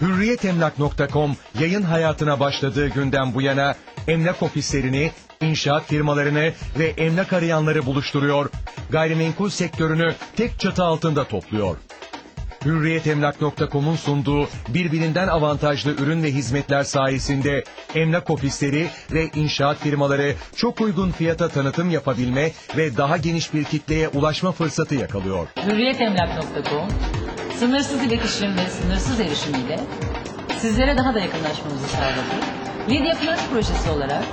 Hürriyetemlak.com yayın hayatına başladığı günden bu yana emlak ofislerini, inşaat firmalarını ve emlak arayanları buluşturuyor. Gayrimenkul sektörünü tek çatı altında topluyor. Hürriyetemlak.com'un sunduğu birbirinden avantajlı ürün ve hizmetler sayesinde emlak ofisleri ve inşaat firmaları çok uygun fiyata tanıtım yapabilme ve daha geniş bir kitleye ulaşma fırsatı yakalıyor. Hürriyetemlak.com sınırsız iletişim ve sınırsız erişimiyle sizlere daha da yakınlaşmamızı sağladı. Lidya Flash projesi olarak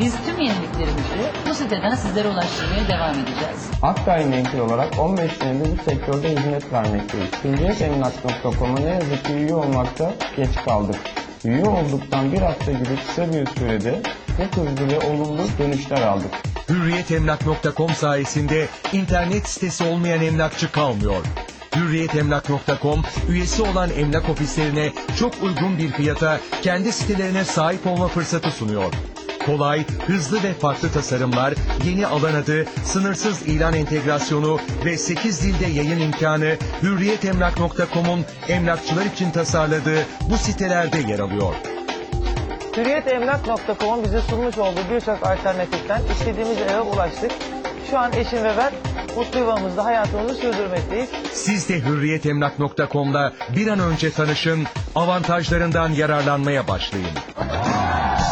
biz tüm yeniliklerimizi bu siteden sizlere ulaştırmaya devam edeceğiz. Ak gayrimenkul olarak 15 senedir bu sektörde hizmet vermekteyiz. Hürriyetemlak.com'a ne yazık ki üye olmakta geç kaldık. Üye olduktan bir hafta gibi kısa bir sürede çok hızlı ve olumlu dönüşler aldık. Hürriyetemlak.com sayesinde internet sitesi olmayan emlakçı kalmıyor. Hürriyetemlak.com üyesi olan emlak ofislerine çok uygun bir fiyata kendi sitelerine sahip olma fırsatı sunuyor. Kolay, hızlı ve farklı tasarımlar, yeni alan adı, sınırsız ilan entegrasyonu ve 8 dilde yayın imkanı Hürriyetemlak.com'un emlakçılar için tasarladığı bu sitelerde yer alıyor. Hürriyetemlak.com'un bize sunmuş olduğu birçok alternatiften istediğimiz eve ulaştık. Şu an eşim ve ben mutlu yuvamızda hayatımızı sürdürmekteyiz. Siz de hürriyetemlak.com'da bir an önce tanışın, avantajlarından yararlanmaya başlayın.